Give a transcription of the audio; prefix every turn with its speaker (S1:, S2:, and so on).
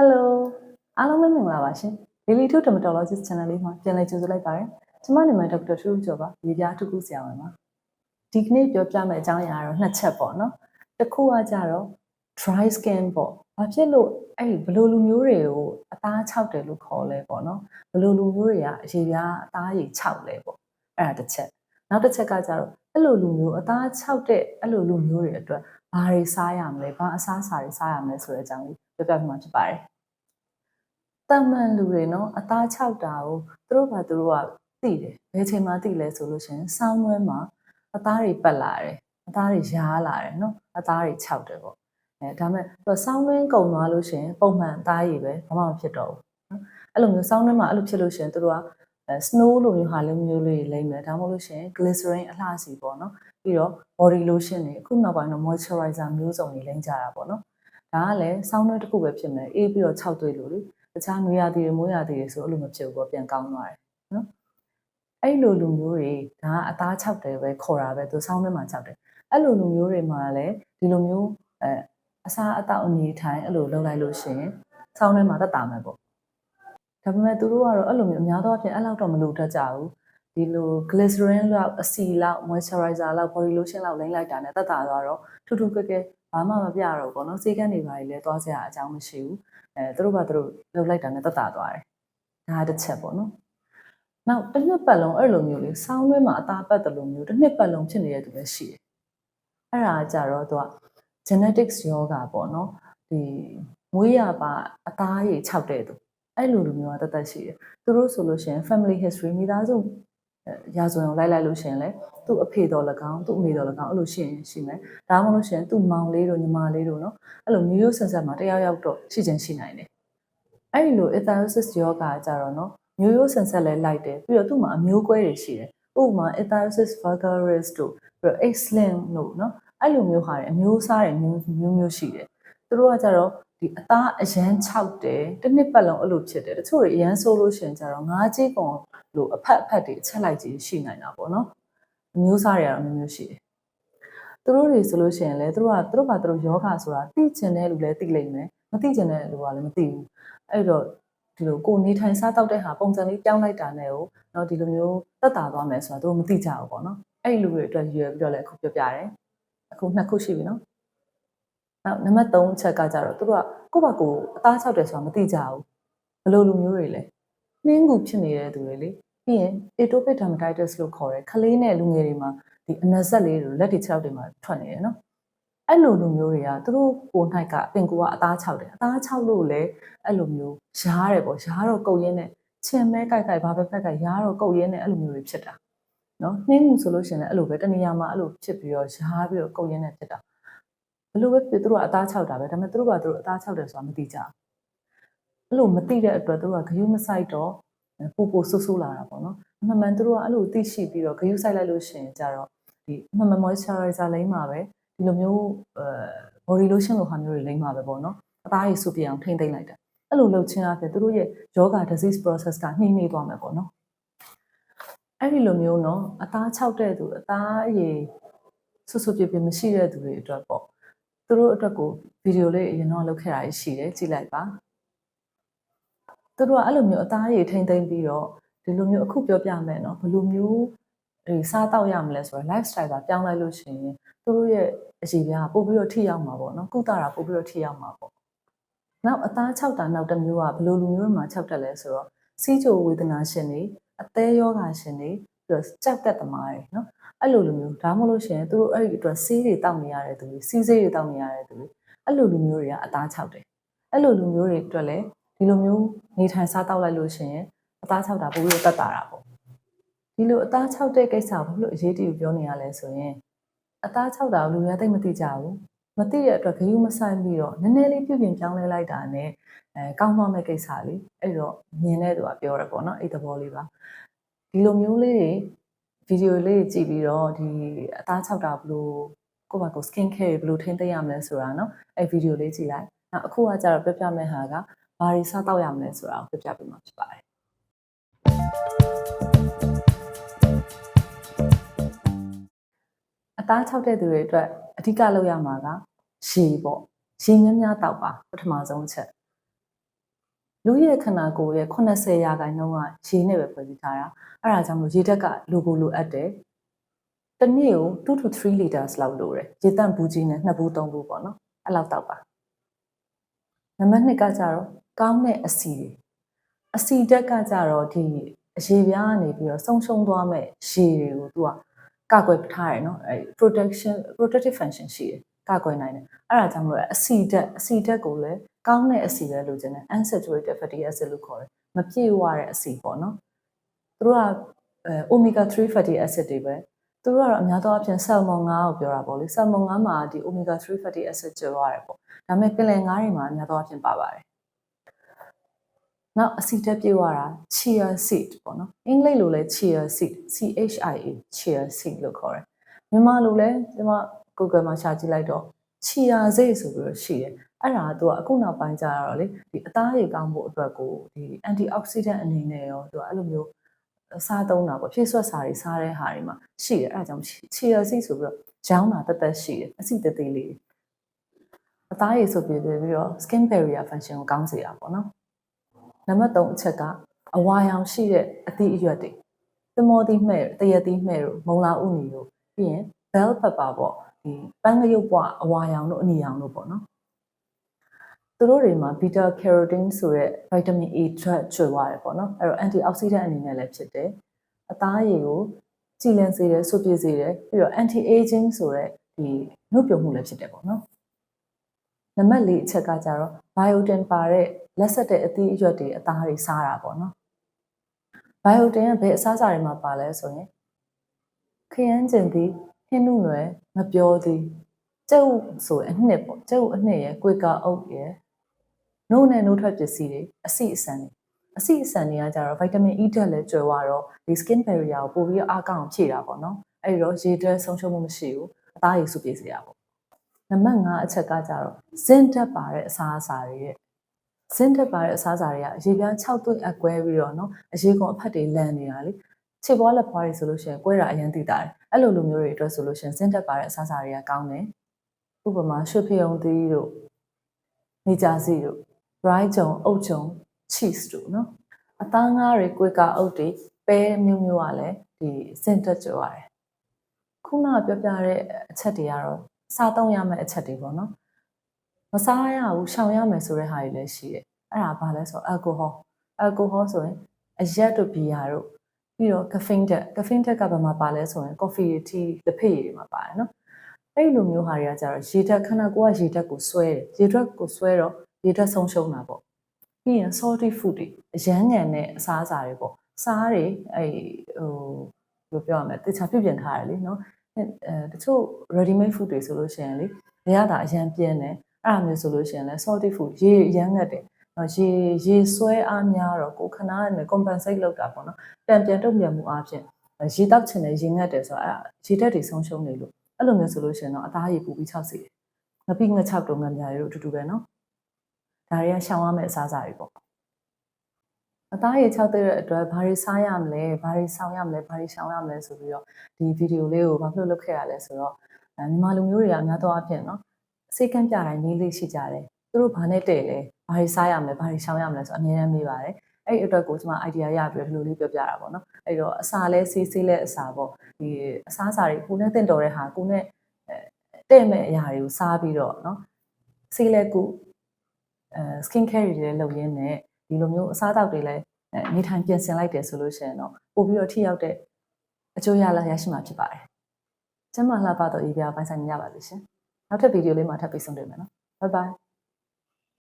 S1: Hello အားလုံးပဲမင်္ဂလာပါရှင် Daily to Dermatologist Channel လေးမှာပြန်လည်ကြိုဆိုလိုက်ပါတယ်ကျွန်မနာမည်ဒေါက်တာထူးကျော်ပါရေပြားတစ်ခုဆရာဝန်ပါဒီကနေ့ပြောပြမယ့်အကြောင်းအရာကတော့နှစ်ချက်ပေါ့နော်တစ်ခုကကြတော့ dry skin ပေါ့ဘာဖြစ်လို့အဲ့ဒီဘယ်လိုလူမျိုးတွေကိုအသားခြောက်တယ်လို့ခေါ်လဲပေါ့နော်ဘယ်လိုလူမျိုးတွေကအရေပြားအသားရည်ခြောက်လဲပေါ့အဲ့ဒါတစ်ချက်နောက်တစ်ချက်ကကြတော့အဲ့လိုလူမျိုးအသားခြောက်တဲ့အဲ့လိုလူမျိုးတွေအတွက်ဘာတွေစားရမလဲဘာအစားအစာတွေစားရမလဲဆိုတဲ့အကြောင်းလေး ပြောပြပြမှာဖြစ်ပါတယ်တမန်လူတွေနော်အသားခြောက်တာကိုသူတို့ဘာသူတို့ကသိတယ်ဘယ်ချိန်မှသိလဲဆိုလို့ရှိရင်စောင်းနှွဲမှာအသားတွေပတ်လာတယ်အသားတွေရားလာတယ်နော်အသားတွေခြောက်တယ်ပေါ့အဲဒါမဲ့သူစောင်းနှွဲကုံသွားလို့ရှိရင်ပုံမှန်အသားရည်ပဲဘာမှမဖြစ်တော့ဘူးနော်အဲ့လိုမျိုးစောင်းနှွဲမှာအဲ့လိုဖြစ်လို့ရှိရင်သူတို့ကအဲ snow လိုမျိုးဟာလေးမျိုးလေးလိမ့်မယ်ဒါမှမဟုတ်လို့ရှိရင် glycerin အလှစီပေါ့နော်ပြီးတော့ body lotion တွေအခုနောက်ပိုင်းတော့ moisturizer မျိုးစုံတွေလိမ့်ကြတာပေါ့နော် ဒါကလည်းစောင်းနှွဲတစ်ခုပဲဖြစ်မယ်အေးပြီးတော့ခြောက်သွေးလို့လေတခြားနွေရာသီတွေမိုးရာသီတွေဆိုအဲ့လိုမဖြစ်ဘူးပေါ့ပြန်ကောင်းသွားတယ်နော်အဲ့လိုလူမျိုးတွေဒါကအသား၆တယ်ပဲခေါ်တာပဲသူဆောင်းထဲမှာ၆တယ်အဲ့လိုလူမျိုးတွေမှာလည်းဒီလိုမျိုးအဲအစားအသောက်အနေထိုင်အဲ့လိုလုပ်လိုက်လို့ရှိရင်ဆောင်းထဲမှာတက်တာမယ်ပေါ့ဒါပေမဲ့သူတို့ကတော့အဲ့လိုမျိုးအများသောအားဖြင့်အဲ့လောက်တော့မလိုတတ်ကြဘူးဒီလို glycerin လောက်အစီလောက် moisturizer လောက် body lotion လောက်လိမ့်လိုက်တာနဲ့တက်တာသွားတော့ထူးထူးကဲကဲ ဘာမှမပြတော့ဘူးပေါ့နော်စေကန်းတွေပါလေလဲသွားစရာအကြောင်းမရှိဘူးအဲသူတို့ကသူတို့လှုပ်လိုက်တာနဲ့တက်တာသွားတယ်ဒါတစ်ချက်ပေါ့နော်နောက်တစ်နှစ်ပတ်လုံးအဲ့လိုမျိုးလေးဆောင်းတွင်းမှာအသားပတ်တယ်လို့မျိုးတစ်နှစ်ပတ်လုံးဖြစ်နေတဲ့သူလည်းရှိတယ်အဲ့ဒါကြတော့သူက genetics ယောဂပေါ့နော်ဒီမွေးရပါအသားရည်ခြောက်တဲ့သူအဲ့လိုလူမျိုးကတသက်ရှိတယ်သူတို့ဆိုလို့ရှိရင် family history မိသားစု ရာဇဝင်ကိုလိုက်လိုက်လို့ရှိရင်လေသူ့အဖေတော်၎င်းသူ့အမေတော်၎င်းအဲ့လိုရှိရင်ရှိမယ်ဒါမှမဟုတ်လို့ရှိရင်သူ့မောင်လေးတို့ညီမလေးတို့နော်အဲ့လိုမျိုးရိုးဆက်ဆက်မှာတယောက်ယောက်တော့ရှိချင်ရှိနိုင်တယ်အဲ့ဒီလို ethanosis ယောဂါကြတော့နော်မျိုးရိုးဆက်ဆက်လဲလိုက်တယ်ပြီးတော့သူ့မှာအမျိုးကွဲတွေရှိတယ်ဥပမာ ethanosis vulgaris တို့ပြီးတော့ X-lin တို့နော်အဲ့လိုမျိုးဟာတွေအမျိုးအစားတွေမျိုးမျိုးမျိုးရှိတယ်သူတို့ကကြတော့ ဒီအသားအရန်6တယ်တစ်နှစ်ပတ်လုံးအဲ့လိုဖြစ်တယ်တချို့တွေအရန်ဆိုးလို့ရှိရင်ကြတော့ငါးကြီးကောင်လို့အဖက်အဖက်တွေအချက်လိုက်ကြီးရှိနိုင်တာပေါ့နော်အမျိုးအစားတွေကတော့မျိုးမျိုးရှိတယ်သူတို့တွေဆိုလို့ရှိရင်လည်းသူတို့ကသူတို့ဘာသူတို့ယောဂဆိုတာသိကျင်တဲ့လူလည်းသိလိမ့်မယ်မသိကျင်တဲ့လူကလည်းမသိဘူးအဲ့တော့ဒီလိုကိုနေထိုင်စားတောက်တဲ့ဟာပုံစံလေးပြောင်းလိုက်တာနဲ့ကိုတော့ဒီလိုမျိုးတက်တာသွားမယ်ဆိုတာသူတို့မသိကြဘူးပေါ့နော်အဲ့ဒီလူတွေအတွက်ရွယ်ပြီးတော့လည်းအခုပြောပြတယ်အခုနှစ်ခုရှိပြီနော် နောက်နံပါတ်3ချက်ကကြတော့သူတို့ကကိုယ့်ဘာကိုယ်အသားချောက်တယ်ဆိုတာမသိကြဘူးဘယ်လိုလူမျိုးတွေလဲနှင်းကူဖြစ်နေတဲ့သူတွေလေပြီးရင် atopic dermatitis လို့ခေါ်တယ်ခလေးနဲ့လူငယ်တွေမှာဒီအနက်ဆက်လေးတွေလက်တွေခြေထောက်တွေမှာထွက်နေတယ်နော်အဲ့လိုလူမျိုးတွေကသူတို့ကိုယ်၌ကအပင်ကိုကအသားချောက်တယ်အသားချောက်လို့လည်းအဲ့လိုမျိုးရားတယ်ပေါ့ရားတော့ကုတ်ရင်းနဲ့ချင်မဲကြိုက်ကြိုက်ဘာပဲဖက်ကရားတော့ကုတ်ရင်းနဲ့အဲ့လိုမျိုးတွေဖြစ်တာနော်နှင်းမှုဆိုလို့ရှိရင်လည်းအဲ့လိုပဲတနေရာမှာအဲ့လိုဖြစ်ပြီးတော့ရားပြီးတော့ကုတ်ရင်းနဲ့ဖြစ်တာဘယ် လိုပဲဖြစ်သူတို့ကအသားချောက်တာပဲဒါပေမဲ့သူတို့ကသူတို့အသားချောက်တယ်ဆိုတာမသိကြဘူးအဲ့လိုမသိတဲ့အတွက်သူတို့ကဂယုမဆိုင်တော့ပူပူဆူဆူလာတာပေါ့နော်အမှန်မှန်သူတို့ကအဲ့လိုသိရှိပြီးတော့ဂယုဆိုင်လိုက်လို့ရှိရင်ကြတော့ဒီအမှန်မှန် moisturizer လိမ့်မှာပဲဒီလိုမျိုးအဲ body lotion လိုဟာမျိုးတွေလိမ့်မှာပဲပေါ့နော်အသားရည်ဆူပြအောင်ထိမ့်သိမ့်လိုက်တာအဲ့လိုလုပ်ချင်းအဖြစ်သူတို့ရဲ့ယောဂ disease process ကနှိမ့်နေသွားမယ်ပေါ့နော်အဲ့ဒီလိုမျိုးနော်အသားခြောက်တဲ့သူအသားရည်ဆူဆူပြပြမရှိတဲ့သူတွေအတွက်ပေါ့ သူတို့အတွက်ကိုဗီဒီယိုလေးအရင်တော့လုပ်ခဲ့တာရှိတယ်ကြည့်လိုက်ပါသူတို့ကအဲ့လိုမျိုးအသားရည်ထိမ့်သိမ့်ပြီးတော့ဒီလိုမျိုးအခုပြောပြမယ်နော်ဘယ်လိုမျိုးဒီစားတောက်ရမလဲဆိုတော့ lifestyle ကပြောင်းလိုက်လို့ရှိရင်သူတို့ရဲ့အစီအပြားပို့ပြီးတော့ထိရောက်မှာပေါ့နော်ကုသတာပို့ပြီးတော့ထိရောက်မှာပေါ့နောက်အသား၆တာနောက်တစ်မျိုးကဘယ်လိုလူမျိုးမှာ၆တက်လဲဆိုတော့စီးချိုဝေဒနာရှင်တွေအသေးယောဂါရှင်တွေ ပြီးတော့ကြောက်တက်သမားတွေနော်အဲ့လိုလူမျိုးဒါမှမဟုတ်လို့ရှိရင်သူတို့အဲ့ဒီအတွက်ဆေးတွေတောက်နေရတဲ့သူတွေစီးဆေးတွေတောက်နေရတဲ့သူတွေအဲ့လိုလူမျိုးတွေကအသား၆တယ်အဲ့လိုလူမျိုးတွေအတွက်လည်းဒီလိုမျိုးနေထိုင်စားတောက်လိုက်လို့ရှိရင်အသား၆တာပို့ပြီးတော့တက်တာတာပေါ့ဒီလိုအသား၆တဲ့ကိစ္စကိုဘာလို့အရေးတယူပြောနေရလဲဆိုရင်အသား၆တာကိုလူများသိမသိကြဘူးမသိတဲ့အတွက်ဂယုမဆိုင်ပြီးတော့နည်းနည်းလေးပြုပြင်ပြောင်းလဲလိုက်တာနဲ့အဲကောင်းသွားမဲ့ကိစ္စလေးအဲ့တော့မြင်တဲ့သူကပြောရပေါ့နော်အဲ့သဘောလေးပါ ဒီလိုမျိုးလေးတွေဗီဒီယိုလေးကြည့်ပြီးတော့ဒီအသားခြောက်တာဘလို့ကိုယ့်ဘာကို skin care ဘလို့ထိန်းသိမ်းရမလဲဆိုတာနော်အဲ့ဗီဒီယိုလေးကြည့်လိုက်နောက်အခုကကြတော့ပြပြမဲ့ဟာကဘာတွေစားတော့ရမလဲဆိုတာကိုပြပြပေးမှာဖြစ်ပါတယ်အသားခြောက်တဲ့သူတွေအတွက်အဓိကလုပ်ရမှာကရေပေါ့ရေများများတောက်ပါပထမဆုံးချက် လူရဲ့ခန္ဓာကိုယ်ရဲ့80ရာခိုင်နှုန်းကရေနဲ့ပဲဖွဲ့စည်းထားတာအဲ့ဒါကြောင့်မလို့ရေဓာတ်ကလိုကိုလိုအပ်တယ်တစ်နေ့ကို2 to 3 liters လောက်လိုတယ်ရေတန့်ဘူးကြီးနဲ့နှစ်ဘူးသုံးဘူးပေါ့နော်အဲ့လောက်တောက်ပါနံပါတ်2ကကြတော့ကောင်းတဲ့အစီတွေအစီဓာတ်ကကြတော့ဒီအရေပြားကနေပြီးတော့ဆုံးရှုံးသွားမဲ့ရေတွေကိုသူကကာကွယ်ထားတယ်နော်အဲ protection protective function ရှိတယ် ကာကွယ်နိုင်တယ်အဲ့ဒါကြောင့်မလို့အစီဓာတ်အစီဓာတ်ကိုလည်းကောင်းတဲ့အစီပဲလို့ကျင်တယ် unsaturated fatty acid လို့ခေါ်တယ်မပြည့်ဝတဲ့အစီပေါ့နော်သူတို့ကအဲ omega 3 fatty acid တွေပဲသူတို့ကတော့အများသောအားဖြင့် salmon ငါးကိုပြောတာပေါ့လေ salmon ငါးမှာဒီ omega 3 fatty acid ကျော်ရတယ်ပေါ့ဒါပေမဲ့ပင်လယ်ငါးတွေမှာအများသောအားဖြင့်ပါပါတယ်နောက်အစီဓာတ်ပြည့်ဝတာ chia seed ပေါ့နော်အင်္ဂလိပ်လိုလဲ chia seed C H I A chia seed လို့ခေါ်တယ်မြန်မာလိုလဲကျွန်မ Google မှာရှာကြည့်လိုက်တော့ chia seed ဆိုပြီးတော့ရှိတယ်အဲ့ဒါကသူကအခုနောက်ပိုင်းကျတော့လေဒီအသားရည်ကောင်းဖို့အတွက်ကိုဒီ antioxidant အနေနဲ့ရောသူကအဲ့လိုမျိုးစားသုံးတာပေါ့ဖြည့်ဆွတ်စာတွေစားတဲ့ဟာတွေမှာရှိတယ်အဲ့ဒါကြောင့် chia seed ဆိုပြီးတော့ရောင်းတာတက်တက်ရှိတယ်အစီတသေးလေးအသားရည်ဆိုပြီးပြီးတော့ skin barrier function ကိုကောင်းစေတာပေါ့နော်နံပါတ်3အချက်ကအဝါရောင်ရှိတဲ့အသည့်အရွက်တွေသမောသီးမှဲ့တရသီးမှဲ့တို့မုံလာဥနီတို့ပြီးရင် bell pepper ပေါ့ ဒီပန်းကရုပ်ပွားအဝါရောင်တို့အနီရောင်တို့ပေါ့နော်သူတို့တွေမှာ beta carotene ဆိုတဲ့ vitamin A ထွက်ကျွေသွားတယ်ပေါ့နော်အဲ့တော့ antioxidant အနေနဲ့လည်းဖြစ်တယ်အသားရည်ကိုကြည်လင်စေတယ်ဆုပ်ပြည့်စေတယ်ပြီးတော့ anti aging ဆိုတဲ့ဒီနှုတ်ပြုံမှုလည်းဖြစ်တယ်ပေါ့နော်နံပါတ်၄အချက်ကကြတော့ biotin ပါတဲ့လက်ဆက်တဲ့အသီးအရွက်တွေအသားတွေစားတာပေါ့နော် biotin ကဘယ်အစားအစာတွေမှာပါလဲဆိုရင်ခရမ်းကျင်သ ည်ဟင်းနုနွယ်မပြောသည်ကျုပ်ဆိုအနှစ်ပေါ့ကျုပ်အနှစ်ရယ်ကွေကာအုပ်ရယ်နှုတ်နဲ့နှုတ်ထွက်ပစ္စည်းတွေအဆီအဆန်တွေအဆီအဆန်တွေကကြတော့ vitamin E ဓာတ်လည်းကျွဲသွားတော့ဒီ skin barrier ကိုပို့ပြီးအားကောင်းဖြည့်တာပေါ့နော်အဲ့ဒီတော့ရေဓာတ်ဆုံးရှုံးမှုမရှိဘူးအသားရည်စုပြည့်စေရပေါ့နံပါတ်5အချက်ကကြတော့ဇင်းဓာတ်ပါတဲ့အစားအစာတွေရဲ့ဇင်းတက်ပါတဲ့အစားအစာတွေကရေပြား6သွင်းအကွဲပြီးတော့နော်အရေကုန်အဖက်တွေလန်နေတာလေ ခြေပွားလက်ပွားတွေဆိုလို့ရှိရင်ကွဲတာအရင်သိတာတယ်အဲ့လိုလိုမျိုးတွေအတွက်ဆိုလို့ရှိရင်ဇင်းတက်ပါတဲ့အစားအစာတွေကကောင်းတယ်ဥပမာရွှေဖျုံသီးတို့နေကြစီတို့ bright ဂျုံအုတ်ဂျုံ cheese တို့နော်အသားငါးတွေကွေကာအုတ်တွေပဲမျိုးမျိုးကလည်းဒီဇင်းတက်ကြွရတယ်ခုနကပြောပြတဲ့အချက်တွေကတော့စားသုံးရမယ့်အချက်တွေပေါ့နော်မစားရဘူးရှောင်ရမယ်ဆိုတဲ့ဟာတွေလည်းရှိတယ်အဲ့ဒါဘာလဲဆိုတော့အယ်ကိုဟောအယ်ကိုဟောဆိုရင်အရက်တို့ဘီယာတို့ ပြီးတော့ကဖိန်းတက်ကဖိန်းတက်ကဘာမှပါလဲဆိုရင်ကော်ဖီတီလက်ဖက်ရည်တွေမှာပါတယ်နော်အဲ့လိုမျိုးဟာတွေကကြတော့ရေဓာတ်ခန္ဓာကိုယ်ကရေဓာတ်ကိုဆွဲတယ်ရေဓာတ်ကိုဆွဲတော့ရေဓာတ်ဆုံးရှုံးတာပေါ့ပြီးရင် salty food တွေအရမ်းငံတဲ့အစားအစာတွေပေါ့စားတွေအဲ့ဟိုဘယ်လိုပြောရမလဲတခြားပြုပြင်ထားတယ်လေနော်အဲတချို့ ready made food တွေဆိုလို့ရှိရင်လေဘယ်ရတာအရန်ပြင်းတယ်အဲ့ဒါမျိုးဆိုလို့ရှိရင်လည်း salty food ရေရမ်းငတ်တယ်နော် ရေရေဆွဲအားများတော့ကိုခဏနဲ့ compensate လုပ်တာပေါ့နော်တံပြန်တုံ့ပြန်မှုအားဖြင့်ရေတောက်ချင်တယ်ရေငတ်တယ်ဆိုတော့အဲ့ရေတက်တွေဆုံးရှုံးနေလို့အဲ့လိုမျိုးဆိုလို့ရှိရင်တော့အသားရေပူပြီး၆စီတယ်ငပိင၆တုံးငများတွေတို့အတူတူပဲနော်ဒါတွေကရှောင်ရမယ့်အစားအစာတွေပေါ့အသားရေ6တဲ့အတွက်ဘာတွေစားရမလဲဘာတွေဆောင်ရမလဲဘာတွေရှောင်ရမလဲဆိုပြီးတော့ဒီဗီဒီယိုလေးကိုဘာဖြစ်လို့လုပ်ခဲ့ရလဲဆိုတော့မြန်မာလူမျိုးတွေကအများသောအားဖြင့်နော်စိတ်ကန့်ပြတိုင်းလေးလေးရှိကြတယ် သူတို့ဘာနဲ့တည့်လဲဘာတွေစားရမလဲဘာတွေရှောင်ရမလဲဆိုအများကြီးမေးပါတယ်အဲ့ဒီအတွက်ကိုကျွန်မ idea ရပြီးဒီလိုလေးပြောပြတာပေါ့နော်အဲ့တော့အစာလဲဆေးဆေးလဲအစာပေါ့ဒီအစားအစာတွေကိုနဲ့တင့်တော်တဲ့ဟာကိုနဲ့တဲ့မဲ့အရာတွေကိုစားပြီးတော့နော်ဆေးလဲကုအဲ skin care တွေလည်းလုပ်ရင်းနဲ့ဒီလိုမျိုးအစားအသောက်တွေလည်းနေထိုင်ပြင်ဆင်လိုက်တယ်ဆိုလို့ရှိရင်တော့ပို့ပြီးတော့ထိရောက်တဲ့အကျိုးရလာရရှိမှာဖြစ်ပါတယ်ကျမလှပတော့အေးပြပိုင်းဆိုင်ရပါလိမ့်ရှင်နောက်ထပ်ဗီဒီယိုလေးမှာထပ်ပြီးဆုံတွေ့မယ်နော် bye bye